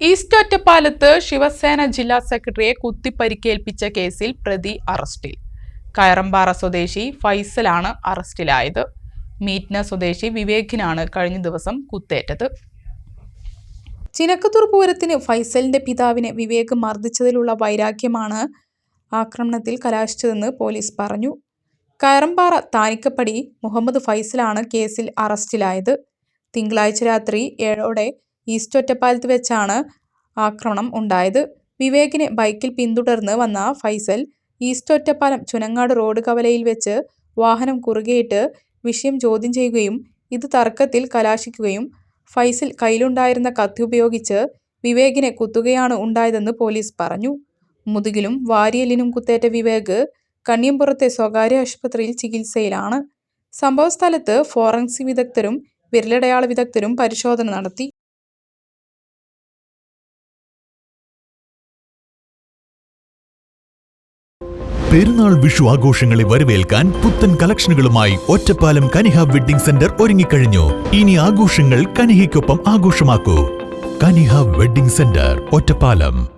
East ഒറ്റപ്പാലത്ത് ശിവസേന ജില്ലാ സെക്രട്ടറിയെ കുത്തിപ്പരിക്കേൽപ്പിച്ച കേസിൽ പ്രതി അറസ്റ്റിൽ. കയറമ്പാറ സ്വദേശി ഫൈസലാണ് അറസ്റ്റിലായത്. മീറ്റ്ന സ്വദേശി വിവേകിനാണ് കഴിഞ്ഞ ദിവസം കുത്തേറ്റത്. ചിനക്കത്തൂർ പൂരത്തിന് ഫൈസലിന്റെ പിതാവിനെ വിവേക് മർദ്ദിച്ചതിലുള്ള വൈരാഗ്യമാണ് ആക്രമണത്തിൽ കലാശിച്ചതെന്ന് പോലീസ് പറഞ്ഞു. കയറമ്പാറ താനിക്കപ്പടി മുഹമ്മദ് ഫൈസലാണ് കേസിൽ അറസ്റ്റിലായത്. തിങ്കളാഴ്ച രാത്രി ഏഴോടെ ഈസ്റ്റ് ഒറ്റപ്പാലത്ത് വെച്ചാണ് ആക്രമണം ഉണ്ടായത്. വിവേകിനെ ബൈക്കിൽ പിന്തുടർന്ന് വന്ന ഫൈസൽ ഈസ്റ്റ് ഒറ്റപ്പാലം ചുനങ്ങാട് റോഡ് കവലയിൽ വെച്ച് വാഹനം കുറുകെയിട്ട് വിഷയം ചോദ്യം ചെയ്യുകയും ഇത് തർക്കത്തിൽ കലാശിക്കുകയും ഫൈസൽ കയ്യിലുണ്ടായിരുന്ന കത്തി ഉപയോഗിച്ച് വിവേകിനെ കുത്തുകയാണ് ഉണ്ടായതെന്ന് പോലീസ് പറഞ്ഞു. മുതുകിലും വാരിയലിനും കുത്തേറ്റ വിവേക് കണ്ണിയമ്പുറത്തെ സ്വകാര്യ ആശുപത്രിയിൽ ചികിത്സയിലാണ്. സംഭവസ്ഥലത്ത് ഫോറൻസിക് വിദഗ്ധരും വിരലടയാള വിദഗ്ധരും പരിശോധന നടത്തി. പെരുന്നാൾ വിഷു ആഘോഷങ്ങളെ വരവേൽക്കാൻ പുത്തൻ കളക്ഷനുകളുമായി ഒറ്റപ്പാലം കനിഹ വെഡ്ഡിംഗ് സെന്റർ ഒരുങ്ങിക്കഴിഞ്ഞു. ഇനി ആഘോഷങ്ങൾ കനിഹയ്ക്കൊപ്പം ആഘോഷമാക്കൂ. Kaniha wedding centre Ottapalam.